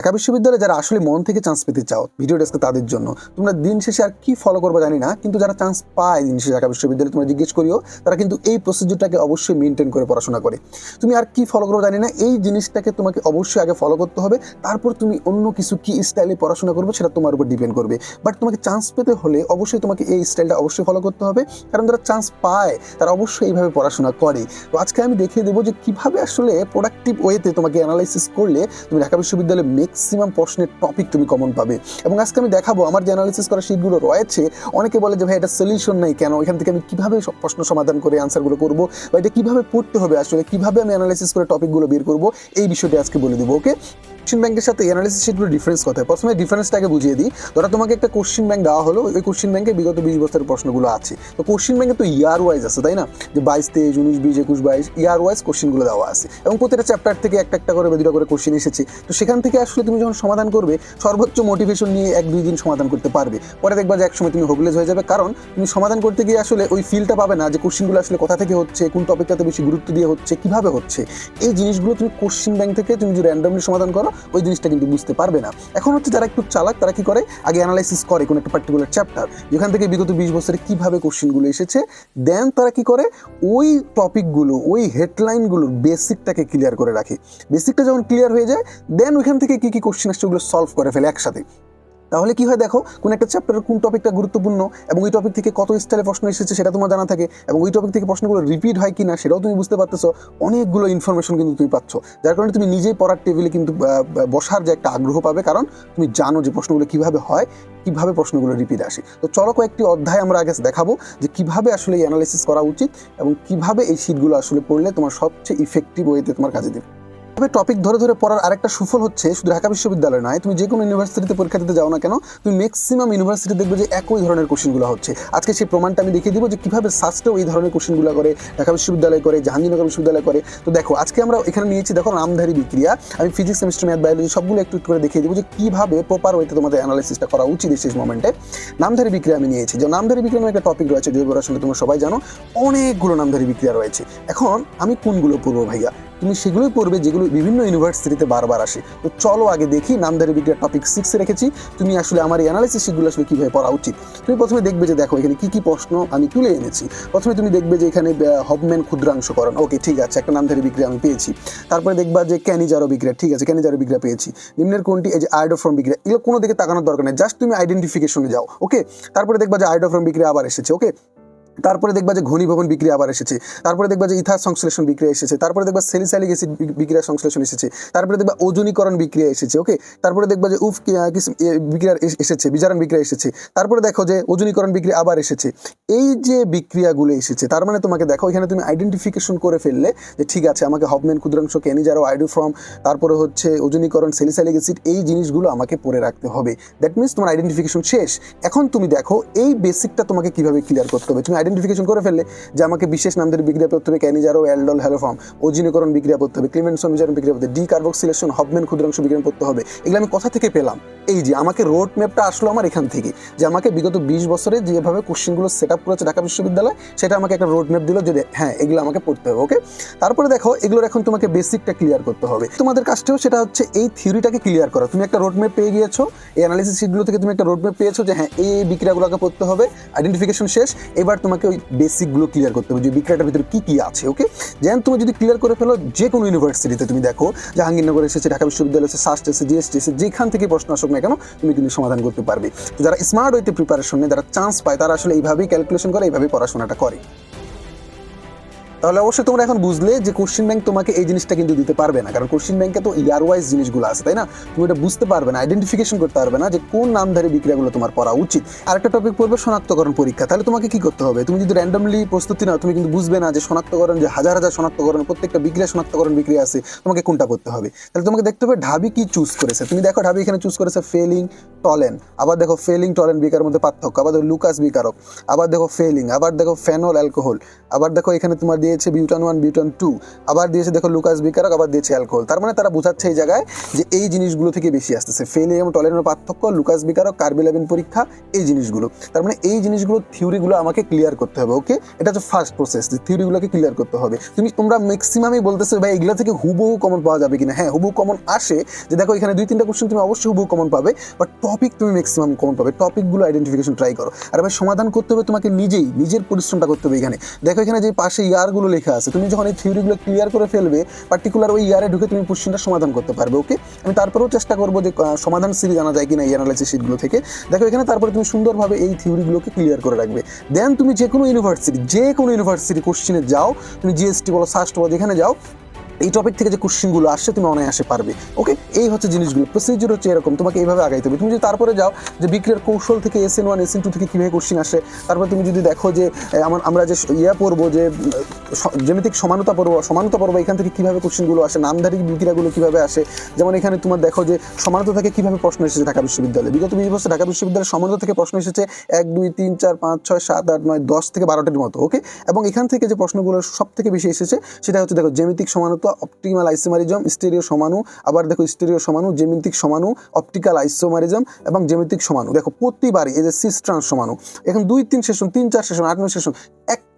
ঢাকা বিশ্ববিদ্যালয়ে যারা আসলে মন থেকে চান্স পেতে চাও ভিডিও ডেস্কে তাদের জন্য, তোমরা দিন শেষে আর কি ফলো করব জানি না, কিন্তু যারা চান্স পায় দিন শেষে ঢাকা বিশ্ববিদ্যালয়ে তোমরা জিজ্ঞেস করিও, তারা কিন্তু এই প্রসিডিউরটাকে অবশ্যই মেনটেন করে পড়াশোনা করে। তুমি আর কি ফলো করব জানি না, এই জিনিসটাকে তোমাকে অবশ্যই আগে ফলো করতে হবে, তারপর তুমি অন্য কিছু কি স্টাইলে পড়াশোনা করবে সেটা তোমার উপর ডিপেন্ড করবে। বাট তোমাকে চান্স পেতে হলে অবশ্যই তোমাকে এই স্টাইলটা অবশ্যই ফলো করতে হবে, কারণ যারা চান্স পায়, তারা অবশ্যই এইভাবে পড়াশোনা করে। তো আজকে আমি দেখিয়ে দেবো যে কীভাবে আসলে প্রোডাক্টিভ ওয়েতে তোমাকে অ্যানালাইসিস করলে তুমি ঢাকা বিশ্ববিদ্যালয়ে ম্যাক্সিমাম প্রশ্নের টপিক তুমি কমন পাবে। এবং আজকে আমি দেখাবো, আমার যে অ্যানালাইসিস করা শিটগুলো রয়েছে, অনেকে বলে যে, ভাই, এটা সলিউশন নাই কেন? এখান থেকে আমি কীভাবে প্রশ্ন সমাধান করে আনসারগুলো করব? বা এটা কীভাবে পড়তে হবে আসলে? কীভাবে আমি অ্যানালাইসিস করে টপিকগুলো বের করব? এই বিষয়টি আজকে বলে দেবো ওকে কোশ্চিন ব্যাংকের সাথে অ্যানালিসিস শিটগুলো ডিফারেন্স কথা। প্রথমে ডিফারেন্সটাকে বুঝিয়ে দিই। ধরো, তোমাকে একটা কোশ্চিন ব্যাংক দেওয়া হলো, ওই কোশ্চিন ব্যাংকে বিগত বিশ বছরের প্রশ্নগুলো আছে। তো কোশ্চিন ব্যাংকে তো ইয়ার ওয়াইজ আছে, তাই না? যে বাইশ, তেইশ, উনিশ, বিশ, একুশ, বাইশ ইয়ার ওয়াইজ কোশ্চিনগুলো দেওয়া আছে। এবং প্রতিটা চ্যাপ্টার থেকে একটা একটা করে দুটা করে কোশ্চিন এসেছে। তো সেখান থেকে আসলে তুমি যখন সমাধান করবে, সর্বোচ্চ মোটিভেশন নিয়ে এক দুই দিন সমাধান করতে পারবে। পরে দেখবা যে একসময় তুমি হোপলেস হয়ে যাবে। কারণ তুমি সমাধান করতে গিয়ে আসলে ওই ফিলটা পাবে না যে কোশ্চিনগুলো আসলে কোথা থেকে হচ্ছে, কোন টপিকটাতে বেশি গুরুত্ব দিয়ে হচ্ছে, কীভাবে হচ্ছে। এই জিনিসগুলো তুমি কোশ্চিন ব্যাংক থেকে তুমি যদি র্যান্ডমলি সমাধান করো, ওই জিনিসটা কিন্তু বুঝতে পারবে না। এখন হচ্ছে যারা একটু চালাক, তারা কি করে? আগে অ্যানালাইসিস করে কোনো একটা পার্টিকুলার চ্যাপ্টার যেখান থেকে বিগত বিশ বছরে কীভাবে কোশ্চিনগুলো এসেছে। দেন তারা কি করে? ওই টপিকগুলো ওই হেডলাইনগুলোর বেসিকটাকে ক্লিয়ার করে রাখে। বেসিকটা যখন ক্লিয়ার হয়ে যায় দেন ওইখান থেকে কি কি কোশ্চিন আসছে ওগুলো সলভ করে ফেলে একসাথে। তাহলে কি হয় দেখো, কোন একটা চ্যাপ্টারের কোন টপিকটা গুরুত্বপূর্ণ এবং ওই টপিক থেকে কত স্টাইলে প্রশ্ন এসেছে সেটা তোমার জানা থাকে এবং ওই টপিক থেকে প্রশ্নগুলো রিপিট হয় কি না সেটাও তুমি বুঝতে পারতেছো। অনেকগুলো ইনফরমেশন কিন্তু তুমি পাচ্ছ, যার কারণে তুমি নিজেই পড়ার টেবিলে কিন্তু বসার যে একটা আগ্রহ পাবে, কারণ তুমি জানো যে প্রশ্নগুলো কীভাবে হয়, কীভাবে প্রশ্নগুলো রিপিট আসে। তো চলো কয়েকটি অধ্যায় আমরা আগে দেখাবো যে কীভাবে আসলে এই অ্যানালিসিস করা উচিত এবং কীভাবে এই শিটগুলো আসলে পড়লে তোমার সবচেয়ে ইফেক্টিভ ওয়েতে তোমার কাজে দেবে। তবে টপিক ধরে ধরে পড়ার আরেকটা সুফল হচ্ছে, শুধু ঢাকা বিশ্ববিদ্যালয় নয়, তুমি যে কোনো ইউনিভার্সিটিতে পরীক্ষা দিতে যাও না কেন, তুমি ম্যাক্সিমাম ইউনিভার্সিটি দেখবে যে একই ধরনের কোশ্চেনগুলো হচ্ছে। আজকে সেই প্রমাণটা আমি দেখিয়ে দিব যে কীভাবে সাস্টেও এই ধরনের কোশ্চেনগুলো করে, ঢাকা বিশ্ববিদ্যালয় করে, জাহাঙ্গীরনগর বিশ্ববিদ্যালয় করে। তো দেখো, আজকে আমরা এখানে নিয়েছি, দেখো, নামধারী বিক্রিয়া। আমি ফিজিক্স কেমিস্ট্রি ম্যাথ বায়োলজি সবগুলো একটু করে দেখিয়ে দিব যে কীভাবে প্রপার ওয়েতে তোমাদের অ্যানালাইসিসটা করা উচিত শেষ মোমেন্টে নামধারী বিক্রিয়া আমি নিয়েছি। যে নামধারী বিক্রিয়া একটা টপিক রয়েছে, যেগুলো আসলে তোমরা সবাই জানো, অনেকগুলো নামধারী বিক্রিয়া রয়েছে। এখন আমি কোনগুলো পড়ব ভাইয়া? তুমি সেগুলোই পড়বে, যেগুলো বিভিন্ন ইউনিভার্সিটিতে বারবার আসে। তো চলো আগে দেখি, নামধারী বিক্রিয়া টপিক সিক্সে রেখেছি। তুমি আসলে আমার এই অ্যানালাইসিস শিটগুলো আসলে কীভাবে পড়া উচিত? তুমি প্রথমে দেখবে যে দেখো, এখানে কী কী প্রশ্ন আমি তুলে এনেছি। প্রথমে তুমি দেখবে যে এখানে হবম্যান ক্ষুদ্রাংশকরণ। ওকে ঠিক আছে, একটা নামধারী বিক্রিয়া আমি পেয়েছি। তারপরে দেখবা যে ক্যানিজারো বিক্রিয়া, ঠিক আছে ক্যানিজারো বিক্রিয়া পেয়েছি। নিম্নের কোনটি? এই যে আয়োডোফ্রম বিক্রিয়া, এগুলো কোনো দিকে তাকানোর দরকার নেই জাস্ট তুমি আইডেন্টিফিকেশনে যাও। ওকে তারপরে দেখবা যে আয়োডোফ্রম বিক্রিয়া আবার এসেছে। ওকে তারপরে দেখবা যে ঘনীভবন বিক্রিয়া আবার এসেছে। তারপরে দেখবা যে ইথার সংশ্লেষণ বিক্রিয়া এসেছে। তারপরে দেখবা সেলিসাইলিক অ্যাসিড বিক্রিয়া সংশ্লেষণ এসেছে। তারপরে দেখবা ওজনীকরণ বিক্রিয়া এসেছে ওকে তারপরে দেখবা যে উফ বিক্রিয়ার এসেছে, বিজারণ বিক্রিয়া এসেছে। তারপরে দেখো যে ওজনীকরণ বিক্রিয়া আবার এসেছে। এই যে বিক্রিয়াগুলো এসেছে, তার মানে তোমাকে দেখো, এখানে তুমি আইডেন্টিফিকেশন করে ফেললে যে ঠিক আছে, আমাকে হবম্যান ক্ষুদ্রাংশ ক্যানিজারো আইডোফ্রম তারপরে হচ্ছে ওজনীকরণ সেলিসাইলিক অ্যাসিড, এই জিনিসগুলো আমাকে পড়ে রাখতে হবে। দ্যাট মিনস তোমার আইডেন্টিফিকেশন শেষ। এখন তুমি দেখো, এই বেসিকটা তোমাকে কীভাবে ক্লিয়ার করতে হবে? তুমি আইডেন্টিফিকেশন করে ফেললে যে আমাকে বিশেষ নামদের বিক্রিয়া করতে হবে, ক্যানিজারো, অ্যালডল, হ্যালোফর্ম ওজিনীকরণ বিক্রিয়া করতে হবে, ক্লিমেনসন বিজারণ বিক্রিয়া করতে হবে ডি কার্বক্সিলেশন হবম্যান ক্ষুদ্রাংশ বিক্রিয়া করতে হবে। এগুলো আমি কোথা থেকে পেলাম? এই যে আমাকে রোড ম্যাপটা আসলো আমার এখান থেকে, যে আমাকে বিগত বিশ বছরে যেভাবে কোশ্চেনগুলো সেট আপ করেছে ঢাকা বিশ্ববিদ্যালয়, সেটা আমাকে একটা রোড ম্যাপ দিল যে হ্যাঁ এগুলো আমাকে পড়তে হবে ওকে তারপরে দেখো, এগুলোর এখন তোমাকে বেসিকটা ক্লিয়ার করতে হবে। তোমাদের কাজটাও সেটা হচ্ছে এই থিওরিটাকে ক্লিয়ার করা। তুমি একটা রোড ম্যাপ পেয়ে গিয়েছো, এই অ্যানালিসিস শিটগুলো থেকে তুমি একটা রোড ম্যাপ পেয়েছ যে হ্যাঁ এই এই বিক্রিয়াগুলোকে পড়তে হবে আইডেন্টিফিকেশন শেষ, এবার তোমাকে ওই বেসিকগুলো ক্লিয়ার করতে হবে যে বিক্রয়টার ভিতরে কী কী আছে ওকে যেন তুমি যদি ক্লিয়ার করে ফেলো যে কোনো ইউনিভার্সিটিতে তুমি দেখো, জাহাঙ্গীরনগর এসেছে, ঢাকা বিশ্ববিদ্যালয় এসেছে সাস্ট এসে জিএসটি এসে যেখান থেকে প্রশ্ন আসুক না কেন, তুমি কিন্তু সমাধান করতে পারবে। যারা স্মার্ট ওয়েতে প্রিপারেশন নেয়, যারা চান্স পায়, তারা আসলে এইভাবেই ক্যালকুলেশন করে, এইভাবেই পড়াশোনাটা করে। তাহলে অবশ্যই তোমরা এখন বুঝলে যে কোশ্চিন ব্যাংক তোমাকে এই জিনিসটা কিন্তু দিতে পারবে না। কারণ কোশ্চিন ব্যাংকে তো ইয়ার ওয়াইজ জিনিসগুলো আছে, তাই না? তুমি এটা বুঝতে পারবে না আইডেন্টিফিকেশন করতে পারবে না যে কোন নামধারী বিক্রিয়াগুলো তোমার পড়া উচিত। আরেকটা টপিক পড়বে শনাক্তকরণ পরীক্ষা। তাহলে তোমাকে কি করতে হবে? তুমি যদি র্যান্ডমলি প্রস্তুতি নাও, তুমি কিন্তু বুঝবে না যে শনাক্তকরণ, যে হাজার হাজার শনাক্তকরণ, প্রত্যেকটা বিক্রিয়া শনাক্তকরণ বিক্রিয়া আছে, তোমাকে কোনটা করতে হবে? তাহলে তোমাকে দেখতে হবে ঢাবি কি চুজ করেছে। তুমি দেখো ঢাবি এখানে চুজ করেছে ফেলিং টলেন আবার দেখো ফেলিং টলেন বিকারের মধ্যে পার্থক্য। আবার দেখো লুকাস বিকারক। আবার দেখো ফেলিং আবার দেখো ফেনল অ্যালকোহল আবার দেখো এখানে তোমার দিয়ে দিয়েছে বিউটান ওয়ান, বিউটান টু, আবার দিয়েছে, দেখো লুকাস বিকারক, আবার দিয়েছে অ্যালকোহল। তার মানে তারা বোঝাচ্ছে এই জায়গায় যে এই জিনিসগুলো থেকে বেশি আসতেছে। ফেলিয়াম টলেনের পার্থক্য, লুকাস বিকারক কার্বিলাবিন পরীক্ষা, এই জিনিসগুলো। তার মানে এই জিনিসগুলো, থিওরিগুলো আমাকে ক্লিয়ার করতে হবে ওকে এটা হচ্ছে ফার্স্ট প্রসেস যে থিওরিগুলোকে ক্লিয়ার করতে হবে। তুমি, তোমরা ম্যাক্সিমামই বলতেছো, ভাই, এগুলো থেকে হুবহু কমন পাওয়া যাবে কিনা? হ্যাঁ হুবহু কমন আসে। যে দেখো, এখানে দুই, তিনটা কোশ্চেন তুমি অবশ্যই হুবহু কমন পাবে বাট টপিক তুমি ম্যাক্সিমাম কমন পাবে। টপিকগুলো আইডেন্টিফিকেশন ট্রাই করো। আর ভাই, সমাধান করতে হবে তোমাকে নিজেই, নিজের পরিশ্রমটা করতে হবে এখানে। দেখো, এখানে যে পাশে ইয়ারগুলো লেখা আছে। তুমি যখন এই থিওরিগুলো ক্লিয়ার করে ফেলবে পার্টিকুলার ওই ইয়ারে ঢুকে তুমি কোশ্চেনটা সমাধান করতে পারবে ওকে আমি তারপরেও চেষ্টা করব যে সমাধান সিরিজ জানা যায় কিনা এই অ্যানালাইসিস শিটগুলো থেকে। দেখো, এখানে তারপরে তুমি সুন্দরভাবে এই থিওরিগুলোকে ক্লিয়ার করে রাখবে। দেন তুমি যে কোনো ইউনিভার্সিটি যে কোনো ইউনিভার্সিটি কোশ্চেনে যাও, তুমি জিএসটি বলো সাস্ট বলো, যেখানে যাও এই টপিক থেকে যে কোশ্চেনগুলো আসছে, তুমি অনায়াসে পারবে। ওকে এই হচ্ছে জিনিসগুলো। প্রসিডিউর হচ্ছে এরকম। তোমাকে এইভাবে আগাইতে হবে। তুমি যদি তারপরে যাও, যে বিক্রিয়ার কৌশল থেকে S N one S N two থেকে কীভাবে কোশ্চেন আসে, তারপর তুমি যদি দেখো যে আমার, আমরা যে ইয়া পড়ব যে জ্যামিতিক সমানতা পর্ব সমানতা পড়ব, এখান থেকে কীভাবে কোশ্চেনগুলো আসে, নামধারী বিক্রিয়াগুলো কীভাবে আসে, যেমন এখানে তোমার দেখো যে, সমানতা থেকে কীভাবে প্রশ্ন এসেছে ঢাকা বিশ্ববিদ্যালয়ে। বিগত বিশ বছর ঢাকা বিশ্ববিদ্যালয়ের সমানতা থেকে প্রশ্ন এসেছে এক, দুই, তিন, চার, পাঁচ, ছয়, সাত, আট, নয়, দশ থেকে বারোটির মতো। ওকে এবং এখান থেকে যে প্রশ্নগুলো সব থেকে বেশি এসেছে, সেটা হচ্ছে দেখো জ্যামিতিক সমানতা অপটিমাল আইসোমারিজম স্টেরিও সমানু, আবার দেখো স্টেরিও সমানু জেমিতিক সমানু অপটিক্যাল আইসোমারিজম এবং জেমিতিক সমানু। দেখো প্রতিবারই এই যে সিস্ট্রান্স সমানু। এখন দুই, তিন সেশন তিন, চার সেশন আট, নয় সেশন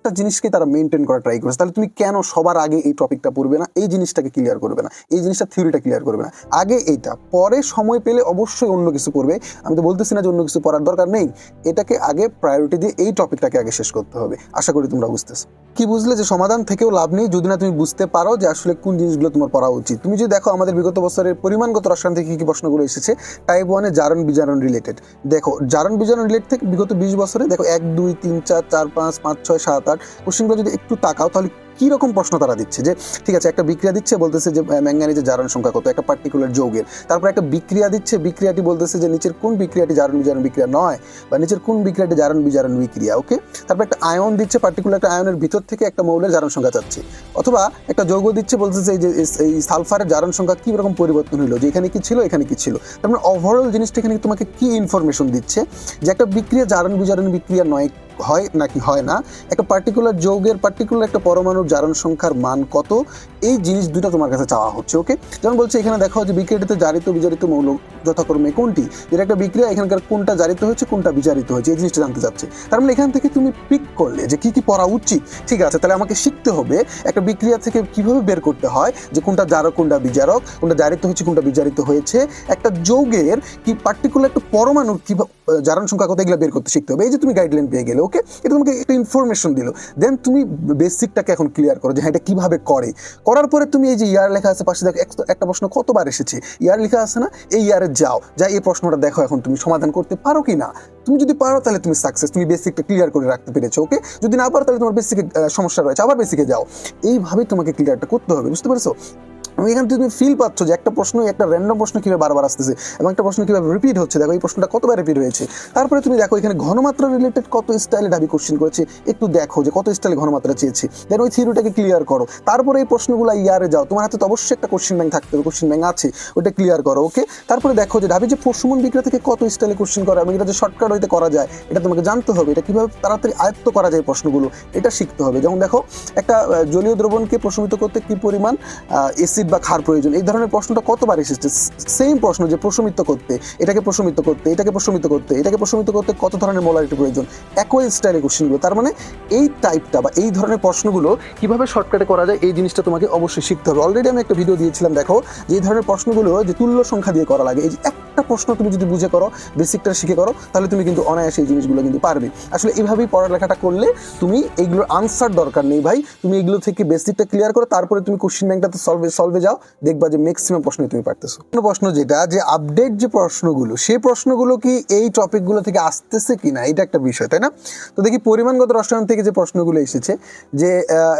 একটা জিনিসকে তারা মেনটেন করা ট্রাই করেছে। তাহলে তুমি কেন সবার আগে এই টপিকটা পড়বে না? এই জিনিসটাকে ক্লিয়ার করবে না। এই জিনিসটা থিওরিটা ক্লিয়ার করবে না। আগে এইটা। পরে সময় পেলে অবশ্যই অন্য কিছু করবে। আমি তো বলতেছি না যে অন্য কিছু পড়ার দরকার নেই। এটাকে আগে প্রায়োরিটি দিয়ে এই টপিকটাকে আগে শেষ করতে হবে। আশা করি তোমরা বুঝতেছো। কি বুঝলে যে সমাধান থেকেও লাভ নেই? যদি না, তুমি বুঝতে পারো যে আসলে কোন জিনিসগুলো তোমার পড়া উচিত। তুমি যদি দেখো আমাদের বিগত বছরের পরিমাণগত রসায়ন থেকে কি কি প্রশ্নগুলো এসেছে টাইপ ওয়ানে জারণ বিজারণ রিলেটেড দেখো, জারণ বিজারণ রিলেটেড থেকে বিগত বিশ বছরে, দেখো, এক, দুই, তিন, চার চার, পাঁচ পাঁচ, ছয়, সাত আট পশ্চিমবঙ্গে যদি একটু তাকাও তাহলে কি রকম প্রশ্ন তারা দিচ্ছে? যে, ঠিক আছে, একটা বিক্রিয়া দিচ্ছে, বলতেছে যে ম্যাঙ্গানিজের জারণ সংখ্যা কত? একটা পার্টিকুলার যৌগের। তারপর একটা বিক্রিয়া দিচ্ছে, বিক্রিয়াটি বলতেছে যে, নিচের কোন বিক্রিয়াটি জারণ বিজারণ বিক্রিয়া নয়, বা নিচের কোন বিক্রিয়াটি জারণ বিজারণ বিক্রিয়া ওকে তারপর একটা আয়ন দিচ্ছে পার্টিকুলার একটা আয়নের ভিতর থেকে একটা মৌলের জারণ সংখ্যা চাচ্ছে। অথবা একটা যৌগ দিচ্ছে, বলতেছে এই যে, এই সালফারের জারণ সংখ্যা কি রকম পরিবর্তন হলো? যে, এখানে কি ছিল, এখানে কি ছিল? তার মানে ওভারঅল জিনিসটা এখানে তোমাকে কি ইনফরমেশন দিচ্ছে? যে, একটা বিক্রিয়া জারণ বিজারণ বিক্রিয়া নয়, হয় নাকি হয় না? একটা পার্টিকুলার যৌগের পার্টিকুলার একটা পরমাণুর জারণ সংখ্যার মান কত? এই জিনিস দুটো তোমার কাছে চাওয়া হচ্ছে ওকে যেমন বলছে, এখানে দেখা যে বিক্রিয়াটিতে জারিত বিজারিত মৌল যথাক্রমে কোনটি? যেটা একটা বিক্রিয়া, এখানকার কোনটা জারিত হয়েছে, কোনটা বিচারিত হয়েছে, এই জিনিসটা জানতে চাচ্ছে। তার মানে এখান থেকে তুমি পিক করলে যে কি কি পড়া উচিত, ঠিক আছে? তাহলে আমাকে শিখতে হবে একটা বিক্রিয়া থেকে কীভাবে বের করতে হয়, যে কোনটা জারক, কোনটা বিজারক, কোনটা জারিত হয়েছে, কোনটা বিচারিত হয়েছে। একটা যৌগের কি পার্টিকুলার একটা পরমাণুর কি জারণ সংখ্যা কত, এগুলো বের করতে শিখতে হবে। এই যে তুমি গাইডলাইন পেয়ে গেলে ওকে এটা তোমাকে একটা ইনফরমেশন দিল। দেন তুমি বেসিকটাকে এখন ক্লিয়ার করো যে হ্যাঁ এটা কীভাবে করে? করার পরে তুমি এই যে ইয়ার লেখা আছে, পাশে দেখো একটা প্রশ্ন কতবার এসেছে? ইয়ার লেখা আছে না, এই ইয়ারে যাও। যা এই প্রশ্নটা দেখো এখন তুমি সমাধান করতে পারো কি না? তুমি যদি পারো তাহলে তুমি সাকসেস তুমি বেসিকটা ক্লিয়ার করে রাখতে পেরেছ ওকে যদি না পারো তাহলে তোমার বেসিকে সমস্যা রয়েছে, আবার বেসিকে যাও। এইভাবেই তোমাকে ক্লিয়ারটা করতে হবে, বুঝতে পারছ? এখান থেকে তুমি ফিল পাচ্ছ যে একটা প্রশ্ন একটা র্যান্ডম প্রশ্ন কীভাবে বারবার আসতেছে এবং একটা প্রশ্ন কীভাবে রিপিট হচ্ছে। দেখো, এই প্রশ্নটা কতবার রিপিট হয়েছে? তারপরে তুমি দেখো, এখানে ঘনমাত্রা রিলেটেড কত স্টাইলে ঢাবি কোশ্চেন করেছে, একটু দেখো যে কত স্টাইলে ঘনমাত্রা চেয়েছে। দেন ওই থিওরিটাকে ক্লিয়ার করো। তারপরে এই প্রশ্নগুলো ইয়ারে যাও। তোমার হাতে তো অবশ্যই একটা কোশ্চেন ব্যাংক থাকতে হবে কোশ্চেন ব্যাংক আছে ওটা ক্লিয়ার করো ওকে তারপরে দেখো যে ঢাবি যে প্রশ্ন বিক্রিয়া থেকে কত স্টাইলে কোশ্চেন করা এবং এটা যে শর্টকাট হইতে করা যায়, এটা তোমাকে জানতে হবে। এটা কীভাবে তাড়াতাড়ি আয়ত্ত করা যায় প্রশ্নগুলো, এটা শিখতে হবে। যেমন দেখো, একটা জলীয় দ্রবণকে প্রশমিত করতে কি পরিমাণ অ্যাসিড বা ক্ষার প্রয়োজন, এই ধরনের প্রশ্নটা কতবার এসেছে? সেম প্রশ্ন যে প্রশমিত করতে, এটাকে প্রশমিত করতে, এটাকে প্রশমিত করতে, এটাকে প্রশমিত করতে কত ধরনের মোলারিটি প্রয়োজন? একই স্টাইলে কোশ্চেনগুলো তার মানে এই টাইপটা বা এই ধরনের প্রশ্নগুলো কীভাবে শর্টকাটে করা যায়, এই জিনিসটা তোমাকে অবশ্যই শিখতে হবে। অলরেডি আমি একটা ভিডিও দিয়েছিলাম, দেখো, যে এই ধরনের প্রশ্নগুলো যে তুল্য সংখ্যা দিয়ে করা লাগে, এই যে একটা প্রশ্ন তুমি যদি বুঝে করো বেসিকটা শিখে করো, তাহলে তুমি কিন্তু অনায়াসে এই জিনিসগুলো কিন্তু পারবে। আসলে এইভাবেই পড়ালেখাটা করলে তুমি এইগুলোর আনসার দরকার নেই ভাই। তুমি এগুলো থেকে বেসিকটা ক্লিয়ার করো, তারপরে তুমি কোশ্চেন ব্যাংকটাতে সলভে সলভে যাও, দেখবা যে ম্যাক্সিমাম প্রশ্নই তুমি পারতেছো। প্রশ্ন যেটা, যে আপডেট যে প্রশ্নগুলো, সেই প্রশ্নগুলো কি এই টপিকগুলো থেকে আসতেছে কিনা, এটা একটা বিষয়, তাই না? তো দেখি পরিমাণগত রসায়ন থেকে যে প্রশ্নগুলো এসেছে, যে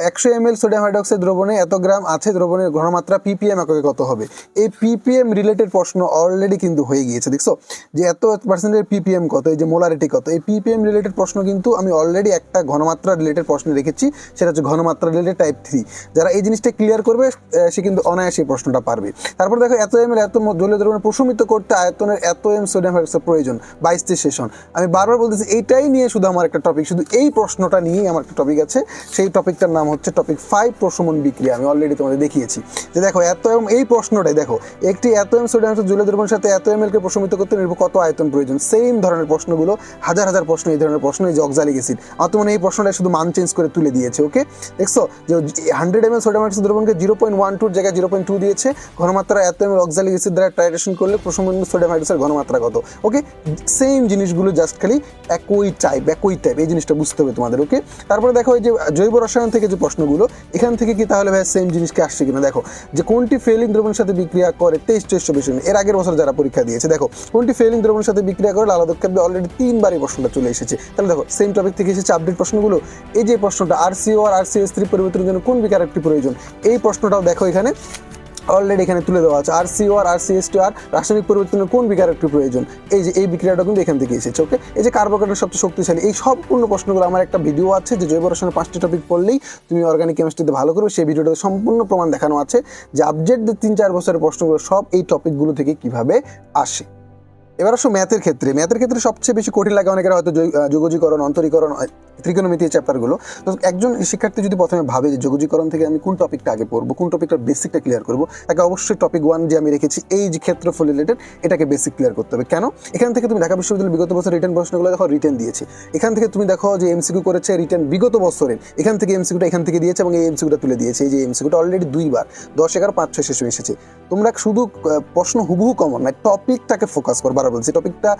একশো এম এল সোডিয়াম হাইড্রক্সাইড দ্রবণে এত গ্রাম আছে, দ্রবণের ঘনমাত্রা পিপিএম এককে কত হবে? এই পিপিএম রিলেটেড প্রশ্ন অলরেডি কিন্তু হয়ে গিয়েছে, দেখছ? যে এত পার্সেন্টের পিপিএম কত, এই যে মোলারিটি কত, এই পিপিএম রিলেটেড প্রশ্ন কিন্তু আমি অলরেডি একটা ঘনমাত্রা রিলেটেড প্রশ্ন রেখেছি, সেটা হচ্ছে ঘনমাত্রা রিলেটেড টাইপ থ্রি যারা এই জিনিসটা ক্লিয়ার করবে সে কিন্তু অনায়াসে এই প্রশ্নটা পারবে। তারপর দেখো, এত এম এল এত জলীয় দ্রবণ প্রশমিত করতে আয়তনের এত এম সোডিয়াম হাইড্রোক্সাইড প্রয়োজন, বাইশটি সেশন আমি বারবার বলতেছি, এইটাই নিয়ে শুধু আমার একটা টপিক শুধু এই প্রশ্নটা নিয়েই আমার একটা টপিক আছে। সেই টপিকটার নাম হচ্ছে টপিক ফাইভ প্রশমন বিক্রিয়া। আমি অলরেডি তোমাদের দেখিয়েছি যে দেখো, এত এম এই প্রশ্নটাই দেখো, একটি এত এম সোডিয়াম জলীয় দ্রবণের সাথে এত এম কে প্রশমিত করতে নির্ভর কত আয়তন প্রয়োজন? সেম ধরনের প্রশ্নগুলো, হাজার হাজার প্রশ্ন এই ধরনের প্রশ্ন, এই যে অক্সালিক আমার তো এই প্রশ্নটা শুধু মান চেঞ্জ করে তুলে দিয়েছে ওকে দেখছ যে hundred M L sodium hydroxide দ্রবণকে zero point one টুর জায়গায় জিরো পয়েন্ট টু দিয়েছে। ঘনমাত্রা এত এম অক্সালিক অ্যাসিড দ্বারা টাইট্রেশন করলে প্রশমন সোডিয়াম হাইড্রোক্সাইড ঘনমাত্রা কত? ওকে সেম জিনিসগুলো জাস্ট খালি একই টাইপ একই টাইপ এই জিনিসটা বুঝতে হবে তোমাদের ওকে তারপরে দেখো এই যে জৈব রসায়ন থেকে যে প্রশ্নগুলো, এখান থেকে কি তাহলে ভাই সেম জিনিসকে আসছে কিনা? দেখো, যে কোনটি ফেলিং দ্রবণের সাথে বিক্রিয়া করে তেইশ চব্বিশ চব্বিশ এর আগের বছর যারা পরীক্ষা দিয়েছে, দেখো, কোনটি ফেলিং দ্রবণের সাথে বিক্রিয়া করে লাল দক্ষেপে অলরেডি তিনবার এই প্রশ্নটা চলে এসেছে। তাহলে দেখো সেম টপিক থেকে এসেছে আপডেট প্রশ্নগুলো। এই যে প্রশ্নটা R CO R R CS three পরিবর্তনের জন্য কোন বিকারকটি প্রয়োজন? এই প্রশ্নটাও দেখো এখানে। অলরেডি এখানে তুলে দেওয়া আছে। আর সিও আর আর টি আর রাসায়নিক পরিবর্তনের কোন বিকারকটি প্রয়োজন? এই যে, এই বিক্রিয়াটা কিন্তু এখান থেকে এসেছে ওকে এই যে কার্বোকেটের সবচেয়ে শক্তিশালী, এই সম্পূর্ণ প্রশ্নগুলো আমার একটা ভিডিও আছে যে জৈব রসায়নের পাঁচটি টপিক পড়লেই তুমি অর্গানিক কেমিস্ট্রিতে ভালো করবে। সেই ভিডিওটাতে সম্পূর্ণ প্রমাণ দেখানো আছে যে আপডেট তিন চার বছরের প্রশ্নগুলো সব এই টপিকগুলো থেকে কীভাবে আসে। এবার আসো ম্যাথের ক্ষেত্রে। ম্যাথের ক্ষেত্রে সবচেয়ে বেশি কঠিন লাগে অনেকের হয়তো যোগজীকরণ, অন্তরীকরণ ত্রিকোণমিতি চ্যাপ্টারগুলো তো একজন শিক্ষার্থী যদি প্রথমে ভাবে যে যোগজীকরণ থেকে আমি কোন টপিকটা আগে পড়ব, কোন টপিকটার বেসিকটা ক্লিয়ার করব, তাকে অবশ্যই টপিক ওয়ান যে আমি রেখেছি, এই যে ক্ষেত্রফল রিলেটেড এটাকে বেসিক ক্লিয়ার করতে হবে। কেন? এখান থেকে তুমি ঢাকা বিশ্ববিদ্যালয়ের বিগত বছর রিটার্ন প্রশ্নগুলো দেখো রিটার্ন দিয়েছে। এখান থেকে তুমি দেখো যে এমসিকিউ করেছে রিটার্ন বিগত বছরের। এখান থেকে এমসিকিউটা এখান থেকে দিয়েছে এবং এই এমসিকিউটা তুলে দিয়েছে। এই যে এমসিকিউটা অলরেডি দুইবার দশ, এগারো, পাঁচ, ছয় শেষে এসেছে। তোমরা শুধু প্রশ্ন হুবহু কমন না টপিকটাকে ফোকাস করো, বারবার বলছি। টপিকটা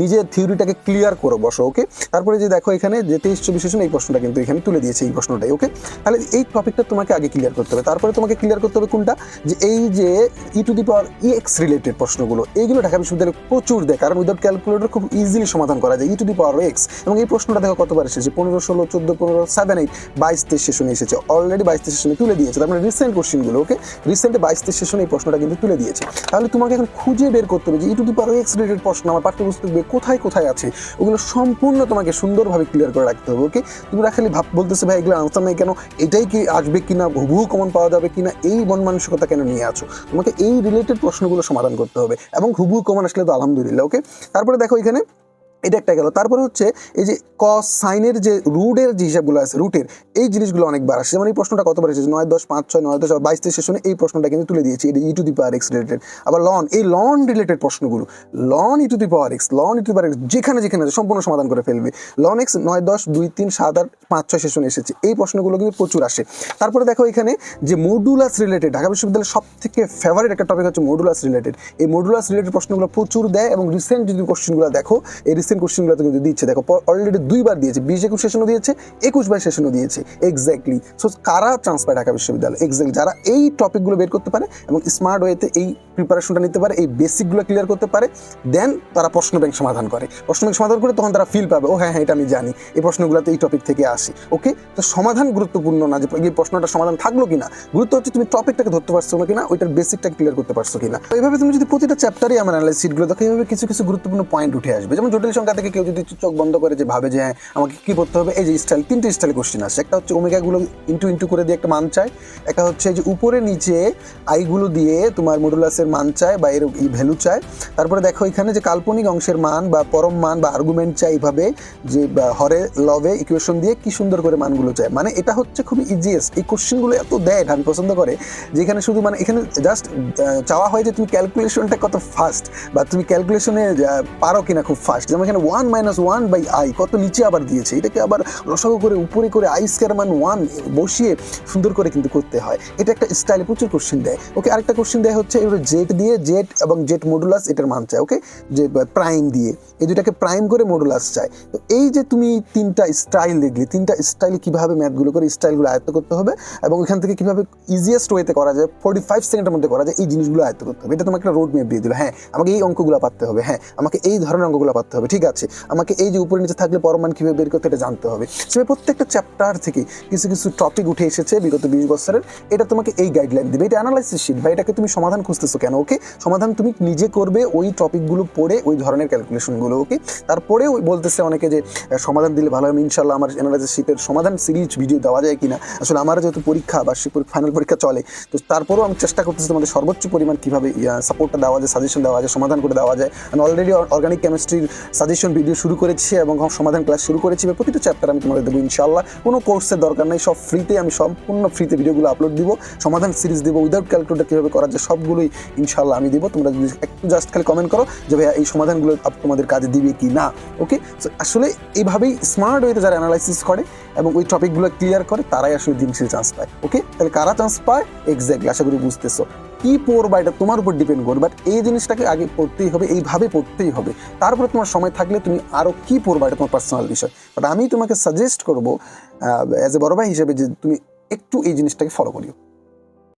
নিজের থিওরিটাকে ক্লিয়ার করো বসো ওকে তারপরে যে দেখো এখানে যে তেইশ চব্বিশ এই প্রশ্নটা কিন্তু এখানে তুলে দিয়েছে এই প্রশ্নটাই ওকে তাহলে এই টপিকটা তোমাকে আগে ক্লিয়ার করতে হবে। তারপরে তোমাকে ক্লিয়ার করতে হবে কোনটা? যে এই যে e to the power e x related প্রশ্নগুলো, এইগুলো ঢাকা বিশ্ববিদ্যালয়ে প্রচুর দেয়, কারণ উইদাউট ক্যালকুলেটর খুব ইজিলি সমাধান করা যায় ই টু দি পাওয়ার এক্স এবং এই প্রশ্নটা দেখো কতবার এসেছে? পনেরো, ষোলো, চোদ্দ, পনেরো সেভেন এইট বাইশ, তেইশ সেশনে এসেছে। অলরেডি বাইশ, তেইশ সেশনে তুলে দিয়েছে। তার মানে রিসেন্ট কোশ্চেনগুলো ওকে রিসেন্টে বাইশ, তেইশ সেশনে এই প্রশ্নটা কিন্তু তুলে দিয়েছে। তাহলে তোমাকে এখন খুঁজে বের করতে হবে যে e to the power x related প্রশ্ন, আমার পাঠ্যপুস্তক বই কোথায় কোথায় আছে, ওগুলো সম্পূর্ণ তোমাকে সুন্দরভাবে ক্লিয়ার করে রাখতে হবে ওকে তুমি খালি ভাব, বলতেছে, ভাই, এগুলো আনসার নাই কেন? এটাই কি আসবে কিনা? হুবহু কমন পাওয়া যাবে কিনা? এই মন মানসিকতা কেন নিয়ে আছো? তোমাকে এই রিলেটেড প্রশ্নগুলো সমাধান করতে হবে, এবং হুবহু কমন আসলে তো আলহামদুলিল্লাহ ওকে তারপরে দেখো এখানে এটা একটা গেল। তারপরে হচ্ছে এই যে কস সাইনের যে রুটের যে হিসাবগুলো আছে রুটের এই জিনিসগুলো অনেকবার আসে যেমন এই প্রশ্নটা কতবার এসেছে? নয়, দশ, পাঁচ, ছয়, নয়, দশ বাইশ তেইশ সেশনে এই প্রশ্নটা কিন্তু তুলে দিয়েছি। এটা e to the power x related আবার লন এই লন রিলেটেড প্রশ্নগুলো। Ln e to the power x ln e to the power x যেখানে যেখানে আছে, সম্পূর্ণ সমাধান করে ফেলবে। লন এক্স নয়, দশ, দুই, তিন, সাত, আট পাঁচ, ছয় সেশন এসেছে। এই প্রশ্নগুলো কিন্তু প্রচুর আসে। তারপরে দেখো এখানে যে মডুলাস রিলেটেড ঢাকা বিশ্ববিদ্যালয়ের সব থেকে ফেভারিট একটা টপিক হচ্ছে মডুলাস রিলেটেড এই মডুলাস রিলেটেড প্রশ্নগুলো প্রচুর দেয় এবং রিসেন্ট যদি কোশ্চেনগুলো দেখো, এই রিসেন্ট কোশ্চেনগুলো কিন্তু দিচ্ছে। দেখো অলরেডি দুইবার দিয়েছে। বিশ একুশ সেশনও দিয়েছে একুশ বাইশ সেশনও দিয়েছে। এক্স্যাক্টলি সো কারা চান্স পায় ঢাকা বিশ্ববিদ্যালয়? এক্স্যাক্টলি যারা এই টপিকগুলো বের করতে পারে এবং স্মার্ট ওয়েতে এই প্রিপারেশনটা নিতে পারে, এই বেসিকগুলো ক্লিয়ার করতে পারে দেন তারা প্রশ্ন ব্যাংক সমাধান করে। প্রশ্ন ব্যাংক সমাধান করে তখন তারা ফিল পাবে, ও হ্যাঁ হ্যাঁ এটা আমি জানি। এই প্রশ্নগুলো তো এই টপিক থেকে আসে। ওকে তো সমাধান গুরুত্বপূর্ণ না যে এই প্রশ্নটা সমাধান থাকল কিনা? গুরুত্ব হচ্ছে তুমি টপিকটাকে ধরতে পারছ না কিনা, ওইটার বেসিকটা ক্লিয়ার করতে পারছ কিনা? তো এইভাবে তুমি যদি প্রতিটা চ্যাপ্টারে আমার অ্যানালাইস সিটগুলো দেখো, এইভাবে কিছু কিছু গুরুত্বপূর্ণ পয়েন্ট উঠে আসবে। যেমন জটিল সংখ্যা থেকে কেউ যদি চোখ বন্ধ করে যে ভাবে যে হ্যাঁ আমাকে কি করতে হবে? এই যে স্টাইল তিনটে স্টাইল কোশ্চেন আসে। একটা হচ্ছে ওমেগাগুলো ইন্টু ইন্টু করে দিয়ে একটা মান চায় একটা হচ্ছে যে উপরে নিচে আইগুলো দিয়ে তোমার মডুলাসের মান চায় বা এর ভ্যালু চায় তারপরে দেখো এখানে যে কাল্পনিক অংশের মান বা পরম মান বা আর্গুমেন্ট চাই এইভাবে যে হরে লবে ইকুয়েশন দিয়ে কি সুন্দর করে মানগুলো চায়। মানে এটা হচ্ছে খুবই ইজিয়েস্ট এই কোশ্চেনগুলো এত দেয় ঢাবি পছন্দ করে যে এখানে শুধু মানে এখানে জাস্ট চাওয়া হয় যে তুমি ক্যালকুলেশনটা কত ফাস্ট বা তুমি ক্যালকুলেশনে পারো কিনা খুব ফাস্ট যেমন এখানে one minus one by i কত নিচে আবার দিয়েছে। এটাকে আবার রসগো করে উপরে করে আই স্কোয়ার মান ওয়ান বসিয়ে সুন্দর করে কিন্তু করতে হয়। এটা একটা স্টাইলে প্রচুর কোশ্চেন দেয়। ওকে আরেকটা কোশ্চেন দেয় হচ্ছে এবার জেট দিয়ে জেট এবং জেট মডুলাস এটার মান চায়। ওকে যে প্রাইম দিয়ে। এই দুটাকে প্রাইম করে মডুলাস চায়। তো এই যে তুমি তিনটা স্টাইল দেখলে তিনটা স্টাইলে কীভাবে ম্যাথগুলো করে স্টাইলগুলো আয়ত্ত করতে হবে এবং এখান থেকে কীভাবে ইজিয়েস্ট ওয়েতে করা যায় ফোর্টি ফাইভ সেকেন্ডের মধ্যে করা যায়, এই জিনিসগুলো আয়ত্ত করতে হবে। এটা তোমাকে একটা রোড ম্যাপ দিয়ে দিল। হ্যাঁ আমাকে এই অঙ্কগুলো পারতে হবে। হ্যাঁ আমাকে এই ধরনের অঙ্কগুলো পারতে হবে। ঠিক আছে, আমাকে এই যে উপরে নিচে থাকলে পরমান কীভাবে বের করতে এটা জানতে হবে। সে প্রত্যেকটা চ্যাপ্টার থেকে কিছু কিছু টপিক উঠে এসেছে বিগত বিশ বছরের। এটা তোমাকে এই গাইডলাইন দিবে। এটা অ্যানালাইসিস শিট বা এটাকে তুমি সমাধান খুঁজতেছো কেন? ওকে, সমাধান তুমি নিজে করবে ওই টপিকগুলো পড়ে ওই ধরনের ক্যালকুলেশনগুলো ওকে? তারপরে ওই বলতেছে অনেকে যে, সমাধান দিলে ভালো হবে ইনশাল্লাহ আমার অ্যানালাইসিস শিটের সমাধান সিরিজ ভিডিও দেওয়া যায় কিনা, আসলে আমার যেহেতু পরীক্ষা বার্ষিক ফাইনাল পরীক্ষা চলে, তো তারপরেও আমি চেষ্টা করতেছি তোমাদের সর্বোচ্চ পরিমাণ কীভাবে সাপোর্টটা দেওয়া যায় সাজেশন দেওয়া যায়, সমাধান করে দেওয়া যায়। আমি অলরেডি অর্গানিক কেমিস্ট্রির সাজেশন ভিডিও শুরু করেছি এবং সমাধান ক্লাস শুরু করেছি এবার প্রতিটা চ্যাপ্টার আমি তোমাদের দেবো ইনশাল্লাহ কোনো কোর্সের দরকার নেই, সব ফ্রিতে আমি সম্পূর্ণ ফ্রিতে ভিডিওগুলো আপলোড দিব, সমাধান সিরিজ দিব উইদাউট ক্যালকুলেটার কীভাবে করা যায়, সবগুলোই ইনশাল্লাহ আমি দিব। তোমরা যদি একটু জাস্ট খালি কমেন্ট করো যে, ভাইয়া, এই সমাধানগুলো তোমাদের কাজে দিবে কি না? ওকে আসলে এইভাবেই স্মার্ট ওয়েতে যারা অ্যানালাইসিস করে এবং ওই টপিকগুলো ক্লিয়ার করে তারাই আসলে দিন চান্স পায়। ওকে তাহলে কারা চান্স পায়? এক্স্যাক্টলি আশা করি বুঝতেছো। কি পড়বা এটা তোমার উপর ডিপেন্ড করবে বাট এই জিনিসটাকে আগে পড়তেই হবে, এইভাবে পড়তেই হবে। তারপরে তোমার সময় থাকলে তুমি আরও কি পড়বা এটা তোমার পার্সোনাল বিষয়। বাট আমি তোমাকে সাজেস্ট করব অ্যাজ এ বড় ভাই হিসেবে যে তুমি একটু এই জিনিসটাকে ফলো করিও।